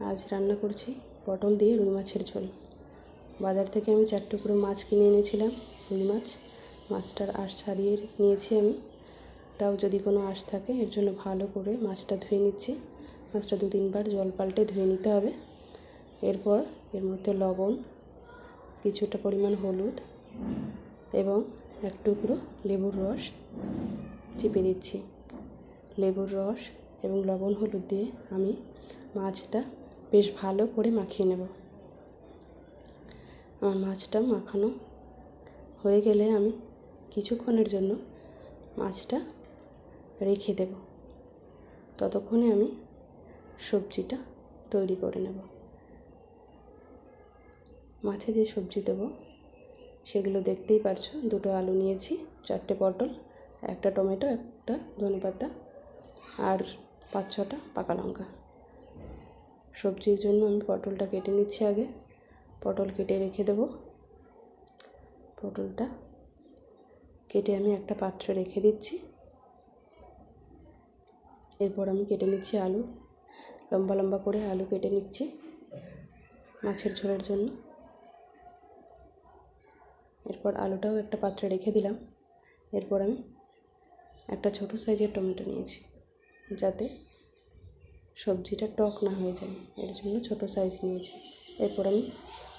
আজ রান্না করছি পটল দিয়ে রুই মাছের ঝোল। বাজার থেকে আমি চার টুকরো মাছ কিনে এনেছিলাম, রুই মাছ। মাছটার আঁশ ছাড়িয়ে নিয়েছি আমি। তাও যদি কোনো আঁশ থাকে, এর জন্য ভালো করে মাছটা ধুয়ে নিচ্ছি। মাছটা দু তিনবার জল পাল্টে ধুয়ে নিতে হবে। এরপর এর মধ্যে লবণ, কিছুটা পরিমাণ হলুদ এবং এক টুকরো লেবুর রস চিপে দিচ্ছি। লেবুর রস এবং লবণ হলুদ দিয়ে আমি মাছটা বেশ ভালো করে মাখিয়ে নেব। আমার মাছটা মাখানো হয়ে গেলে আমি কিছুক্ষণের জন্য মাছটা রেখে দেব। ততক্ষণে আমি সবজিটা তৈরি করে নেব। মাছে যে সবজি দেবো, সেগুলো দেখতেই পারছ। দুটো আলু নিয়েছি, চারটে পটল, একটা টমেটো, একটা ধনেপাতা আর পাঁচ ছটা পাকা লঙ্কা। সবজির জন্য আমি পটলটা কেটে নিচ্ছি আগে। পটল কেটে রেখে দেবো। পটলটা কেটে আমি একটা পাত্রে রেখে দিচ্ছি। এরপর আমি কেটে নিচ্ছি আলু। লম্বা লম্বা করে আলু কেটে নিচ্ছি মাছের ঝোলের জন্য। এরপর আলুটাও একটা পাত্রে রেখে দিলাম। এরপর আমি একটা ছোটো সাইজের টমেটো নিয়েছি যাতে সবজিটা টক না হয়ে যায়, এর জন্য ছোটো সাইজ নিয়েছি। এরপর আমি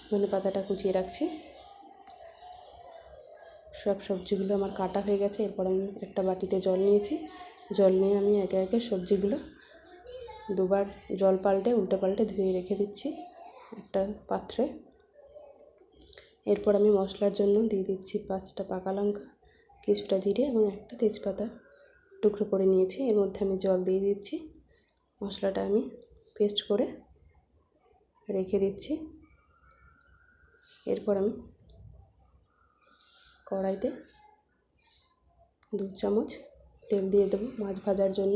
ধনে পাতাটা কুচিয়ে রাখছি। সব সবজিগুলো আমার কাটা হয়ে গেছে, এরপর আমি একটা বাটিতে জল নিয়েছি। জল নিয়ে আমি একে একে সবজিগুলো দুবার জল পাল্টে, উল্টে পাল্টে ধুয়ে রেখে দিচ্ছি একটা পাত্রে। এরপর আমি মশলার জন্য দিয়ে দিচ্ছি পাঁচটা পাকা লঙ্কা, কিছুটা জিরে এবং একটা তেজপাতা টুকরো করে নিয়েছি। এর মধ্যে আমি জল দিয়ে দিচ্ছি। মশলাটা আমি পেস্ট করে রেখে দিচ্ছি। এরপর আমি কড়াইতে দু চামচ তেল দিয়ে দেবো মাছ ভাজার জন্য।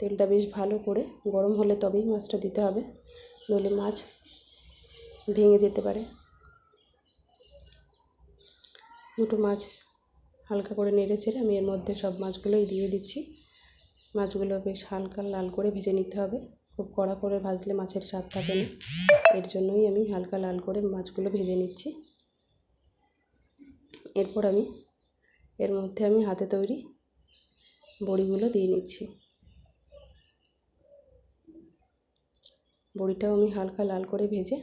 তেলটা বেশ ভালো করে গরম হলে তবেই মাছটা দিতে হবে, নইলে মাছ ভেঙে যেতে পারে। দুটো মাছ হালকা করে নেড়ে চেড়ে আমি এর মধ্যে সব মাছগুলোই দিয়ে দিচ্ছি। মাছগুলো বেশ হালকা লাল করে ভেজে নিতে হবে। খুব কড়া করে ভাজলে মাছের স্বাদ থাকে না। এর জন্যই আমি হালকা লাল করে মাছগুলো ভেজে নিচ্ছি। এরপর আমি এর মধ্যে আমি হাতে তৈরি বড়িগুলো দিয়ে নিচ্ছি। বড়িটাও আমি হালকা লাল করে ভেজে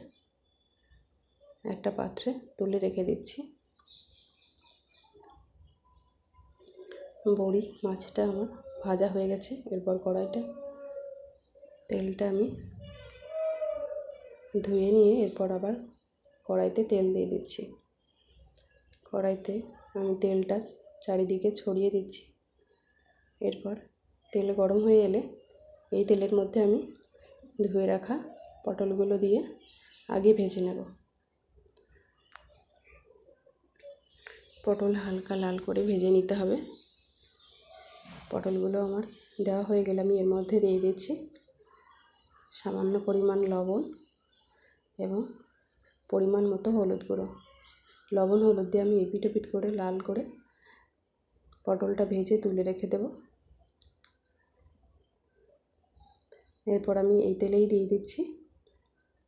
একটা পাত্রে তুলে রেখে দিচ্ছি। বড়ি মাছটা আমার ভাজা হয়ে গেছে, এরপর কড়াইটা, তেলটা আমি ধুয়ে নিয়ে এরপর আবার কড়াইতে তেল দিয়ে দিচ্ছি। কড়াইতে আমি তেলটা চারিদিকে ছড়িয়ে দিচ্ছি। এরপর তেল গরম হয়ে এলে এই তেলের মধ্যে আমি ধুয়ে রাখা পটলগুলো দিয়ে আগে ভেজে নেব। পটল হালকা লাল করে ভেজে নিতে হবে। পটলগুলো আমার দেওয়া হয়ে গেলে আমি এর মধ্যে দিয়ে দিচ্ছি সামান্য পরিমাণ লবণ এবং পরিমাণ মতো হলুদ গুঁড়ো। লবণ হলুদ দিয়ে আমি এপিট ওপিট করে লাল করে পটলটা ভেজে তুলে রেখে দেব। এরপর আমি এই তেলেই দিয়ে দিচ্ছি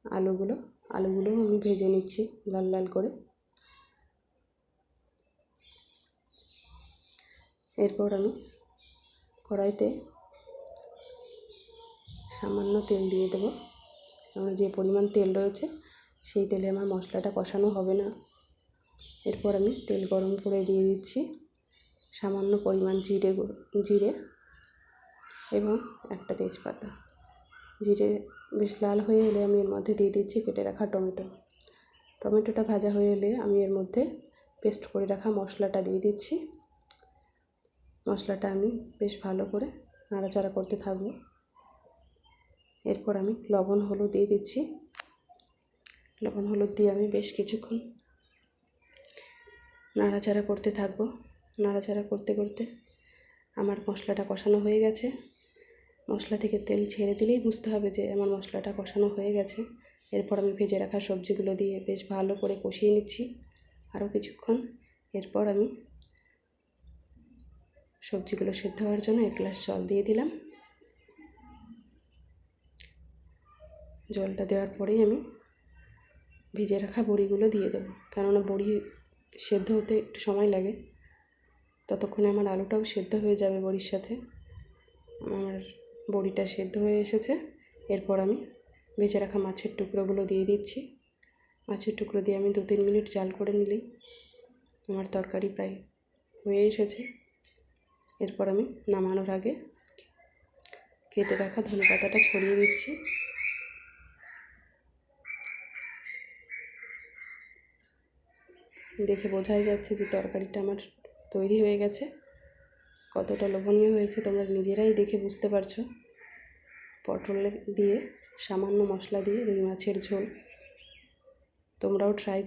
আলুগুলো। আলুগুলোও আমি ভেজে নিচ্ছি লাল লাল করে। এরপর আমি কড়াইতে সামান্য তেল দিয়ে দেবো। কারণ যে পরিমাণ তেল রয়েছে, সেই তেলে আমার মশলাটা কষানো হবে না। এরপর আমি তেল গরম করে দিয়ে দিচ্ছি সামান্য পরিমাণ জিরে জিরে এবং একটা তেজপাতা। জিরে বেশ লাল হয়ে এলে আমি এর মধ্যে দিয়ে দিচ্ছি কেটে রাখা টমেটো। টমেটোটা ভাজা হয়ে এলে আমি এর মধ্যে পেস্ট করে রাখা মশলাটা দিয়ে দিচ্ছি। মশলাটা আমি বেশ ভালো করে নাড়াচাড়া করতে থাকব। এরপর আমি লবণ, হলুদ দিয়ে দিচ্ছি। লবণ, হলুদ দিয়ে আমি বেশ কিছুক্ষণ নাড়াচাড়া করতে থাকব। নাড়াচাড়া করতে করতে আমার মশলাটা কষানো হয়ে গেছে। মশলা থেকে তেল ছেড়ে দিলেই বুঝতে হবে যে আমার মশলাটা কষানো হয়ে গেছে। এরপর আমি ভেজে রাখা সবজিগুলো দিয়ে বেশ ভালো করে কষিয়ে নিচ্ছি। আরও কিছুক্ষণ। এরপর আমি সবজিগুলো সেদ্ধ হওয়ার জন্য এক গ্লাস জল দিয়ে দিলাম। জলটা দেওয়ার পরেই আমি ভিজে রাখা বড়িগুলো দিয়ে দেবো। কেননা বড়ি সেদ্ধ হতে একটু সময় লাগে। ততক্ষণে আমার আলুটাও সেদ্ধ হয়ে যাবে বড়ির সাথে। আমার বড়িটা সেদ্ধ হয়ে এসেছে। এরপর আমি ভেজে রাখা মাছের টুকরোগুলো দিয়ে দিচ্ছি। মাছের টুকরো দিয়ে আমি দু তিন মিনিট জাল করে নিলেই আমার তরকারি প্রায় হয়ে এসেছে। এরপর আমি নামানোর আগে কেটে রাখা ধনে পাতাটা ছড়িয়ে দিচ্ছি। দেখে বোঝাই যাচ্ছে যে তরকারিটা আমার তৈরি হয়ে গেছে। কতটা লোভনীয় হয়েছে, তোমরা নিজেরাই দেখে বুঝতে পারছ। পটল দিয়ে সামান্য মশলা দিয়ে রুই মাছের ঝোল, তোমরাও ট্রাই